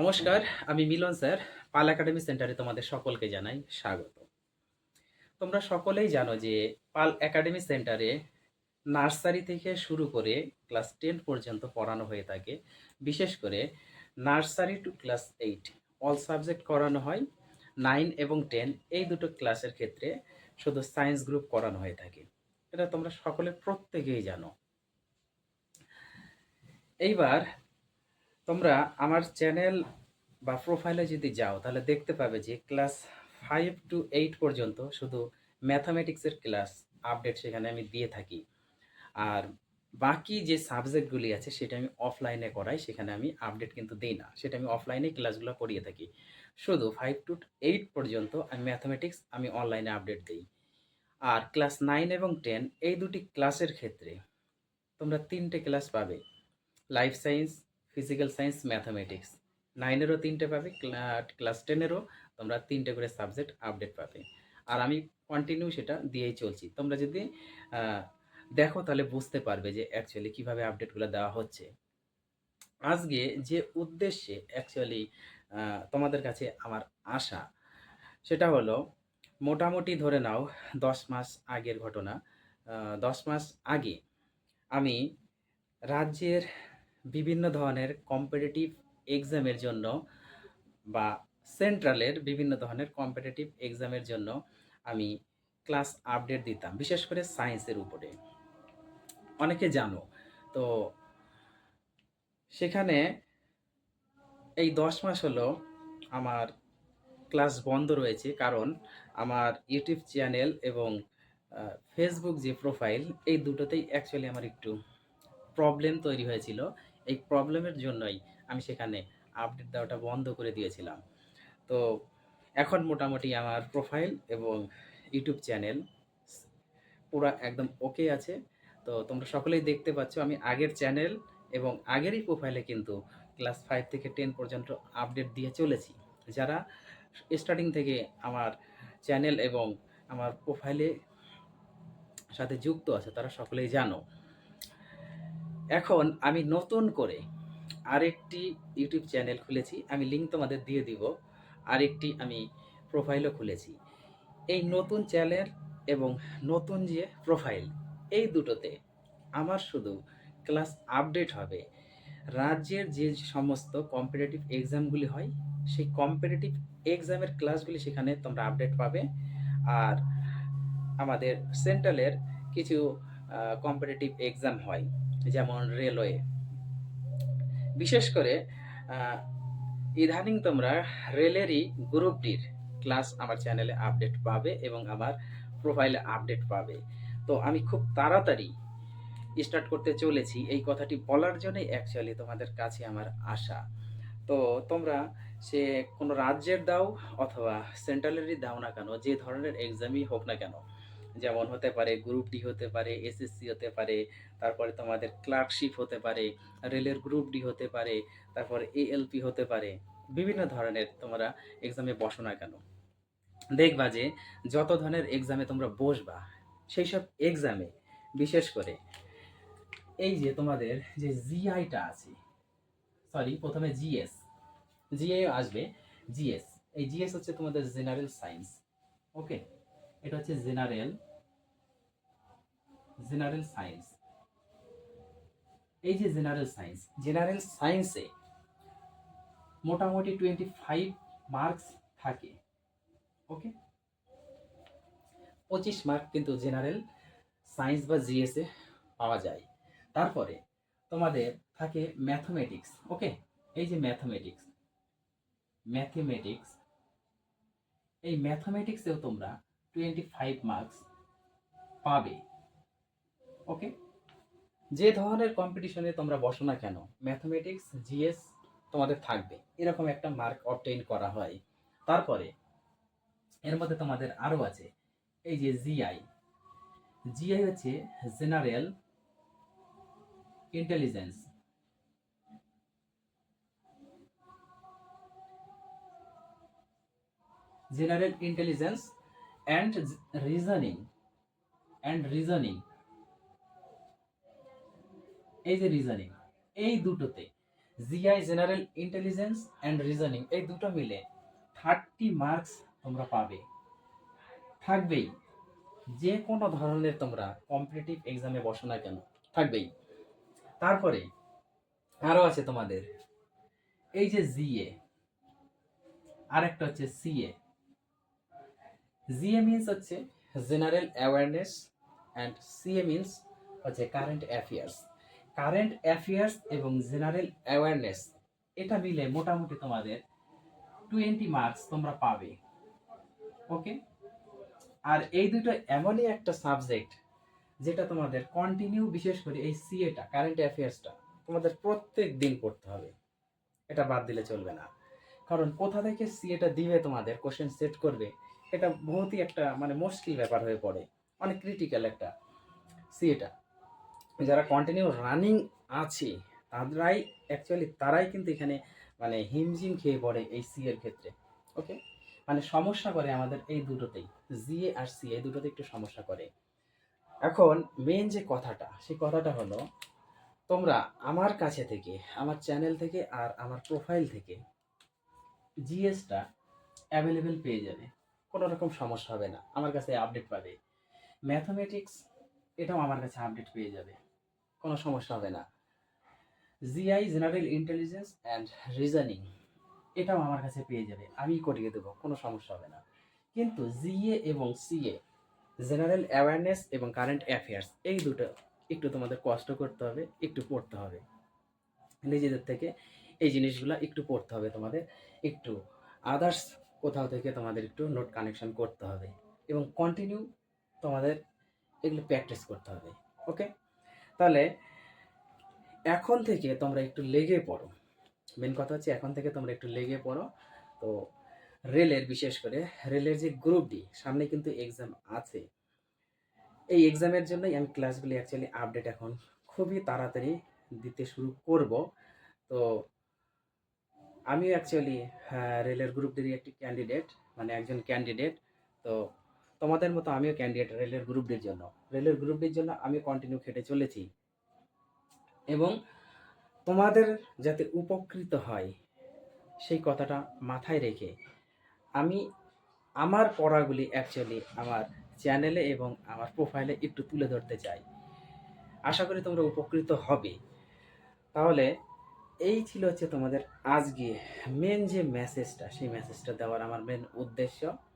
নমস্কার, আমি মিলন স্যার, পাল একাডেমি সেন্টারে তোমাদের সকলকে জানাই স্বাগত। তোমরা সকলেই জানো যে পাল একাডেমি সেন্টারে নার্সারি থেকে শুরু করে ক্লাস টেন পর্যন্ত পড়ানো হয়ে থাকে। বিশেষ করে nursery to class eight all subject করানো হয়, নাইন এবং টেন এই দুটো ক্লাসের ক্ষেত্রে শুধু সায়েন্স গ্রুপ করানো হয়ে থাকে। এটা তোমরা সকলে প্রত্যেকেই জানো। এইবার তোমরা আমার চ্যানেল বা প্রোফাইলে যদি যাও, তাহলে দেখতে পাবে যে ক্লাস ফাইভ টু এইট পর্যন্ত শুধু ম্যাথামেটিক্সের ক্লাস আপডেট সেখানে আমি দিয়ে থাকি। আর বাকি যে সাবজেক্টগুলি আছে, সেটা আমি অফলাইনে করাই, সেখানে আমি আপডেট কিন্তু দিই না। সেটা আমি অফলাইনে ক্লাসগুলো করিয়ে থাকি। শুধু ফাইভ টু এইট পর্যন্ত আমি ম্যাথামেটিক্স আমি অনলাইনে আপডেট দিই। আর ক্লাস নাইন এবং টেন এই দুটি ক্লাসের ক্ষেত্রে তোমরা তিনটে ক্লাস পাবে। Life science physical science mathematics নাইনেরও তিনটে পাবে ক্লাস টেনেরও তোমরা তিনটে করে সাবজেক্ট আপডেট পাবে। আর আমি কন্টিনিউ সেটা দিয়েই চলছি। তোমরা যদি দেখো তাহলে বুঝতে পারবে যে অ্যাকচুয়ালি কীভাবে আপডেটগুলো দেওয়া হচ্ছে। আজকে যে উদ্দেশ্যে অ্যাকচুয়ালি তোমাদের কাছে আমার আশা, সেটা হলো মোটামুটি ধরে নাও দশ মাস আগের ঘটনা। দশ মাস আগে আমি রাজ্যের বিভিন্ন ধরনের কম্পিটিটিভ এক্সামের জন্য বা সেন্ট্রালের বিভিন্ন ধরনের কম্পিটিটিভ এক্সামের জন্য আমি ক্লাস আপডেট দিতাম, বিশেষ করে সায়েন্সের উপরে। অনেকে জানো, তো সেখানে এই দশ মাস হলো আমার ক্লাস বন্ধ রয়েছে কারণ আমার ইউটিউব চ্যানেল এবং ফেসবুক যে প্রোফাইল এই দুটোতেই অ্যাকচুয়ালি আমার একটু প্রবলেম তৈরি হয়েছিল। এই প্রবলেমের জন্যই আমি সেখানে আপডেট দেওয়াটা বন্ধ করে দিয়েছিলাম। তো এখন মোটামুটি আমার প্রোফাইল এবং ইউটিউব চ্যানেল পুরো একদম ওকে আছে। তো তোমরা সকলেই দেখতে পাচ্ছ আমি আগের চ্যানেল এবং আগেরই প্রোফাইলে কিন্তু ক্লাস ফাইভ থেকে টেন পর্যন্ত আপডেট দিয়ে চলেছি। যারা স্টার্টিং থেকে আমার চ্যানেল এবং আমার প্রোফাইলে সাথে যুক্ত আছে তারা সকলেই জানো। এখন আমি নতুন করে আরেকটি ইউটিউব চ্যানেল খুলেছি, আমি লিঙ্ক তোমাদের দিয়ে দিব। আরেকটি আমি প্রোফাইলও খুলেছি। এই নতুন চ্যানেল এবং নতুন যে প্রোফাইল এই দুটোতে আমার শুধু ক্লাস আপডেট হবে। রাজ্যের যে সমস্ত কম্পিটিটিভ এক্সামগুলি হয়, সেই কম্পিটিটিভ এক্সামের ক্লাসগুলি সেখানে তোমরা আপডেট পাবে। আর আমাদের সেন্ট্রালের কিছু কম্পিটিটিভ এক্সাম হয়। যেমন রেলওয়ে। বিশেষ করে ইদানিং তোমরা রেলেরই গ্রুপ ডির ক্লাস আমার চ্যানেলে আপডেট পাবে এবং আমার প্রোফাইলে আপডেট পাবে। তো আমি খুব তাড়াতাড়ি স্টার্ট করতে চলেছি। এই কথাটি বলার জন্যই অ্যাকচুয়ালি তোমাদের কাছে আমার আশা। তো তোমরা সে কোনো রাজ্যের দাও অথবা সেন্ট্রালেরই দাও না কেন, যে ধরনের এক্সামই হোক না কেন যেমন হতে পারে গ্রুপ ডি হতে পারে এসএসসি হতে পারে, তারপরে তোমাদের ক্লার্কশিপ হতে পারে রেলের গ্রুপ ডি হতে পারে, তারপর এএলপি হতে পারে, বিভিন্ন ধরনের তোমরা এক্সামে বসো না কেন। দেখবা যে যত ধরনের এক্সামে তোমরা বসবা সেই সব এক্সামে বিশেষ করে এই যে তোমাদের যে জিআইটা আছে সরি প্রথমে জিএস জিআই আসবে জিএস এই জিএস হচ্ছে তোমাদের জেনারেল সায়েন্স ওকে এটা হচ্ছে জেনারেল জেনারেল সায়েন্স এই যে জেনারেল সায়েন্স জেনারেল সায়েন্সে মোটামুটি টোয়েন্টি ফাইভ মার্কস থাকে ওকে পঁচিশ মার্ক কিন্তু জেনারেল সায়েন্স বা জিএসে পাওয়া যায়। তারপরে তোমাদের থাকে ম্যাথমেটিক্স ওকে এই যে ম্যাথমেটিক্স ম্যাথমেটিক্স এই ম্যাথমেটিক্সেও তোমরা টোয়েন্টি ফাইভ মার্কস পাবে। ওকে যে ধরনের কম্পিটিশনে তোমরা বসো না কেন ম্যাথমেটিক্স জিএস তোমাদের থাকবে। এরকম একটা মার্ক অবটেইন করা হয়। তারপরে, এর মধ্যে তোমাদের আরও আছে, এই যে জিআই জিআই হচ্ছে general intelligence general intelligence and reasoning and reasoning এই যে রিজনিং এই দুটোতে GI general intelligence and reasoning এই দুটো মিলে থার্টি মার্কস তোমরা পাবে। থাকবেই, যে কোনো ধরনের তোমরা কম্পিটিটিভ এক্সামে বসো না কেন, থাকবেই। তারপরে আরও আছে তোমাদের, এই যে জিএ আরেকটা হচ্ছে সিএ জিএ মিনস হচ্ছে general awareness and CA means হচ্ছে কারেন্ট অ্যাফেয়ার্স কারেন্ট অ্যাফেয়ার্স এবং জেনারেল অ্যাওয়ারনেস। এটা মিলে মোটামুটি তোমাদের টোয়েন্টি মার্কস তোমরা পাবে। ওকে? আর এই দুটো এমনই একটা সাবজেক্ট যেটা তোমাদের কন্টিনিউ বিশেষ করে এই সিএটা কারেন্ট অ্যাফেয়ার্সটা তোমাদের প্রত্যেক দিন পড়তে হবে। এটা বাদ দিলে চলবে না। কারণ কোথা থেকে সিএটা দিবে তোমাদের কোশ্চেন সেট করবে, এটা বহুতই একটা মানে মুশকিল ব্যাপার হয়ে পড়ে। অনেক ক্রিটিক্যাল একটা সিএটা যারা কন্টিনিউ রানিং আছে, তারাই অ্যাকচুয়ালি তারাই কিন্তু এখানে মানে হিমজিম খেয়ে পড়ে এই সি এর ক্ষেত্রে ওকে মানে সমস্যা করে আমাদের এই দুটোতেই জিএ আর সি এই দুটোতে একটু সমস্যা করে। এখন মেন যে কথাটা, সেই কথাটা হলো, তোমরা আমার কাছে থেকে, আমার চ্যানেল থেকে আর আমার প্রোফাইল থেকে জিএসটা অ্যাভেলেবেল পেয়ে যাবে, কোনো রকম সমস্যা হবে না, আমার কাছে আপডেট পাবে। ম্যাথমেটিক্স এটাও আমার কাছে আপডেট পেয়ে যাবে। কোনো সমস্যা হবে না। GI general intelligence and reasoning এটাও আমার কাছে পেয়ে যাবে, আমি করিয়ে দেবো, কোনো সমস্যা হবে না। কিন্তু জিএ এবং সিএ জেনারেল অ্যাওয়ারনেস এবং কারেন্ট অ্যাফেয়ার্স এই দুটো একটু তোমাদের কষ্ট করতে হবে, একটু পড়তে হবে। নিজেদের থেকে এই জিনিসগুলো একটু পড়তে হবে তোমাদের, একটু আদার্স কোথাও থেকে তোমাদের একটু নোট কানেকশন করতে হবে এবং কন্টিনিউ তোমাদের এগুলো প্র্যাকটিস করতে হবে ওকে তাহলে এখন থেকে তোমরা একটু লেগে পড়ো। মেন কথা হচ্ছে এখন থেকে তোমরা একটু লেগে পড়ো। তো রেলের বিশেষ করে রেলের যে গ্রুপ ডি সামনে কিন্তু এক্সাম আছে। এই এক্সামের জন্যই আমি ক্লাসগুলি অ্যাকচুয়ালি আপডেট এখন খুবই তাড়াতাড়ি দিতে শুরু করব। তো আমিও অ্যাকচুয়ালি রেলের গ্রুপ ডির একটি ক্যান্ডিডেট মানে একজন ক্যান্ডিডেট তো তোমাদের মতো আমিও ক্যান্ডিডেট রেলের গ্রুপ ডির জন্য। রেলের গ্রুপ ডির জন্য আমি কন্টিনিউ খেটে চলেছি। এবং তোমাদের যাতে উপকৃত হয়, সেই কথাটা মাথায় রেখে আমি আমার পড়াগুলি অ্যাকচুয়ালি আমার চ্যানেলে এবং আমার প্রোফাইলে একটু তুলে ধরতে চাই। আশা করি তোমরা উপকৃত হবে। তাহলে এই ছিল হচ্ছে তোমাদের আজকে মেন যে মেসেজটা সেই মেসেজটা দেওয়ার আমার মেন উদ্দেশ্য।